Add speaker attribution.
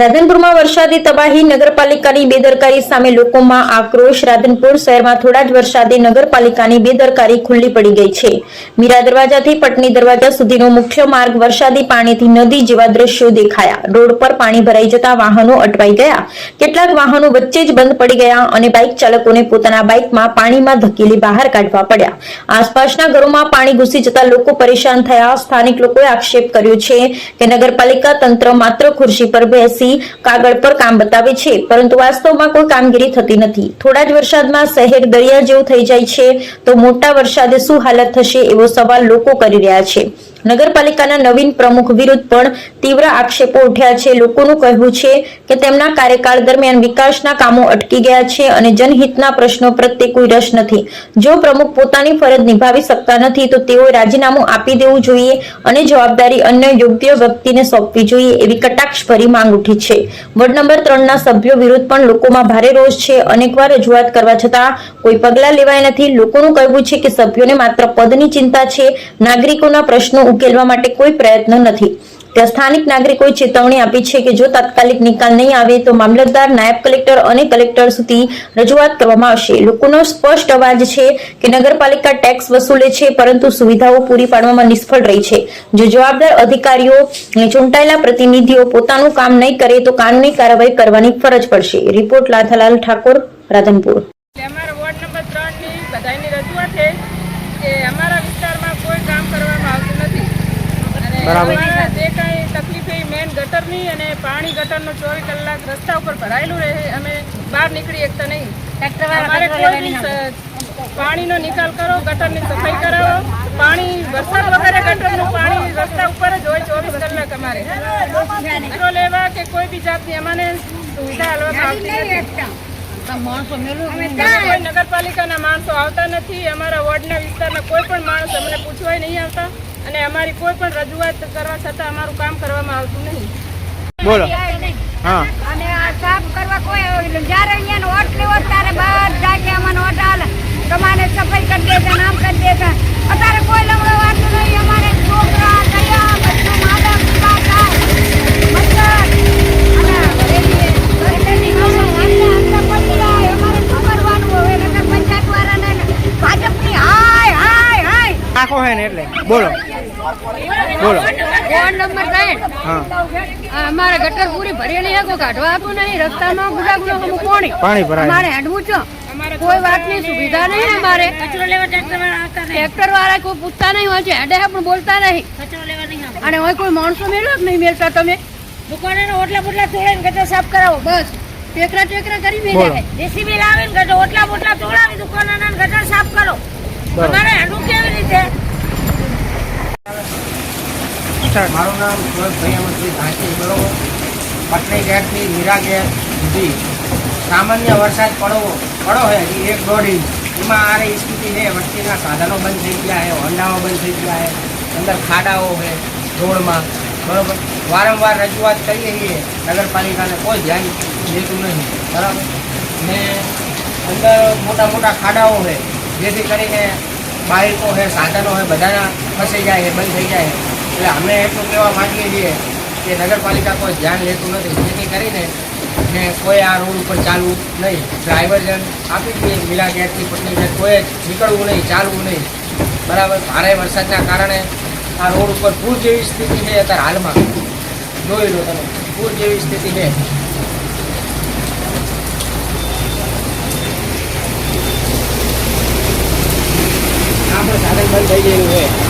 Speaker 1: રાધનપુરમાં વરસાદી તબાહી, નગરપાલિકાની બેદરકારી સામે લોકોમાં આક્રોશ. રાધનપુર શહેરમાં થોડા જ વરસાદે નગરપાલિકાની બેદરકારી ખુલ્લી પડી ગઈ છે. મીરા દરવાજાથી પટની દરવાજા સુધીનો મુખ્ય માર્ગ વરસાદી પાણીથી નદી જેવા દ્રશ્યો દેખાયા. રોડ પર પાણી ભરાઈ જતા વાહનો અટવાઈ ગયા. કેટલાક વાહનો વચ્ચે જ બંધ પડી ગયા અને બાઇક ચાલકોને પોતાના બાઇકમાં પાણીમાં ધકેલી બહાર કાઢવા પડ્યા. આસપાસના ઘરોમાં પાણી ઘૂસી જતા લોકો પરેશાન થયા. સ્થાનિક લોકોએ આક્ષેપ કર્યો છે કે નગરપાલિકા તંત્ર માત્ર ખુરશી પર બેસી કાગળ પર કામ બતાવે છે, પરંતુ વાસ્તવમાં કોઈ કામગીરી થતી નથી. થોડા જ વરસાદમાં શહેર દરિયા જેવું થઈ જાય છે, તો મોટા વરસાદે શું હાલત થશે એવો સવાલ લોકો કરી રહ્યા છે. નગરપાલિકાના નવીન પ્રમુખ વિરુદ્ધ પણ તીવ્ર આક્ષેપો ઉઠ્યા છે. લોકોનું કહેવું છે કે તેમના કાર્યકાળ દરમિયાન વિકાસના કામો અટકી ગયા છે અને જનહિતના પ્રશ્નો પ્રત્યે કોઈ રસ નથી. જો પ્રમુખ પોતાની ફરજ નિભાવી શકતા નથી, તો તેઓએ રાજીનામું આપી દેવું જોઈએ અને જવાબદારી અન્ય યોગ્ય વ્યક્તિને સોંપવી જોઈએ એવી કટાક્ષભરી માંગ ઉઠી છે. વોર્ડ નંબર ત્રણના સભ્યો વિરુદ્ધ પણ લોકોમાં ભારે રોષ છે. અનેકવાર રજૂઆત કરવા છતાં કોઈ પગલાં લેવાય નથી. લોકોનું કહેવું છે કે સભ્યોને માત્ર પદની ચિંતા છે. નાગરિકોના પ્રશ્નો ઉકેલવા માટે કોઈ પ્રયત્ન નથી. ત્યાં સ્થાનિક નાગરિકોએ ચેતવણી આપી છે કે જો તાત્કાલિક નિકાલ નહીં આવે તો મામલતદાર, નાયબ કલેક્ટર અને કલેક્ટર સુધી રજૂઆત કરવામાં આવશે. લોકોનો સ્પષ્ટ અવાજ છે કે નગરપાલિકા ટેક્સ વસૂલે છે, પરંતુ સુવિધાઓ પૂરી પાડવામાં નિષ્ફળ રહી છે. જો જવાબદાર અધિકારીઓ ચૂંટાયેલા પ્રતિનિધિઓ પોતાનું કામ નહીં કરે તો કાનૂની કાર્યવાહી કરવાની ફરજ પડશે. રિપોર્ટ લાથાલાલ ઠાકોર, રાધનપુર.
Speaker 2: અમારા વોર્ડ નંબર ત્રણની બધાની રજૂઆત છે કે અમારા વિસ્તારમાં કોઈ કામ કરવામાં આવતું નથી અમારા જે કાંઈ તકલીફ એ મેન ગટરની અને પાણી ગટરનું ચોવીસ કલાક રસ્તા ઉપર ભરાયેલું રહે અમે બહાર નીકળી શકતા નહીં. અમારે કોઈ પાણીનો નિકાલ કરો ગટરની સફાઈ કરાવો. પાણી વરસાદ વગરે ગટરનું પાણી રસ્તા ઉપર જ હોય ચોવીસ કલાક અમારે. કચરો લેવા કે કોઈ બી જાતની અમને સુવિધા હાલવામાં આવતી નથી. નગરપાલિકાના માણસો આવતા નથી. અમારા વોર્ડના વિસ્તારના કોઈ પણ માણસ અમને પૂછવાય નહીં આવતા. અને અમારી કોઈ પણ રજૂઆત કરવા છતાં અમારું કામ કરવામાં આવતું નહીં.
Speaker 3: બોલો. હા.
Speaker 4: અને આ સાફ કરવા કોઈ જ્યારે અહીંયા નોટ લેવો ત્યારે બધા કે અમને નોટ હાલ. તમારે સફાઈ કરી દેશે નામ કરી દેશે અત્યારે કોઈ લમડો વાંધો નહીં અમારે છોકરા દયા બધું માદા પીવા થાય મચ્છર અને એની ગટરની હવા વાંચે અંદર પડી જાય. અમારે શું કરવાનું હવે નગર પંચાયત વાળાને ભાજપની હાય હાય હાય
Speaker 3: હે ને એટલે. બોલો. બોલો.
Speaker 4: વોર્ડ નંબર ત્રણ.
Speaker 3: હા.
Speaker 4: અમારે ગટર પૂરી ભરેલી છે કોઈ કાઢવા આપું નહીં રસ્તામાં ગુડા ગુડા પાણી
Speaker 3: પાણી ભરાય.
Speaker 4: અમારે હેડવું છો. કોઈ વાતની સુવિધા નહીં અમારે. કચરો લેવા ટ્રેક્ટર વાળા કોઈ પૂછતા નહીં હોય છે હેડે પણ બોલતા નહીં. અને હોય કોઈ માણસો મેળવો જ નહીં મેળતા તમે? દુકાને ઓટલા બોટલા તોડે ગટર સાફ કરાવો બસ. ટેકરા ટેકરા કરી
Speaker 3: બોલો.
Speaker 4: મેળે જેસીબી લાવે ગટર ઓટલા બોટલા તોડાવી દુકાનના ગટર સાફ કરો. કેવી રીતે?
Speaker 5: મારું નામ સુરજભાઈ ધાંચી બરોબર? પટણી ગેટથી મીરા ગેટ સુધી. સામાન્ય વરસાદ પડવો પડો હોય હજી એક દોઢ ઇંચ. એમાં આ રહી સ્થિતિ છે વસ્તીના સાધનો બંધ થઈ ગયા છે હોન્ડાઓ બંધ થઈ ગયા છે અંદર ખાડાઓ છે રોડમાં. બરોબર? વારંવાર રજૂઆત કરીએ છીએ નગરપાલિકાને કોઈ ધ્યાન દેતું નહીં. બરાબર? ને અંદર મોટા મોટા ખાડાઓ છે જેથી કરીને બાઇકો છે, સાધનો છે, બધાના ફસાઈ જાય છે, બંધ થઈ જાય એટલે અમે એટલું કહેવા માંગીએ છીએ કે નગરપાલિકા કોઈ ધ્યાન લેતું નથી. જેથી કરીને ને કોઈ આ રોડ ઉપર ચાલવું નહીં. ડ્રાઈવર આપી દઈએ, મીલા ગેટથી પટની કોઈ નીકળવું નહીં, ચાલવું નહીં. બરાબર? ભારે વરસાદના કારણે આ રોડ ઉપર પૂર જેવી સ્થિતિ છે અત્યારે હાલમાં. જોઈ લો તમે. પૂર જેવી સ્થિતિ છે આપણે સાધન બંધ થઈ ગયેલું છે.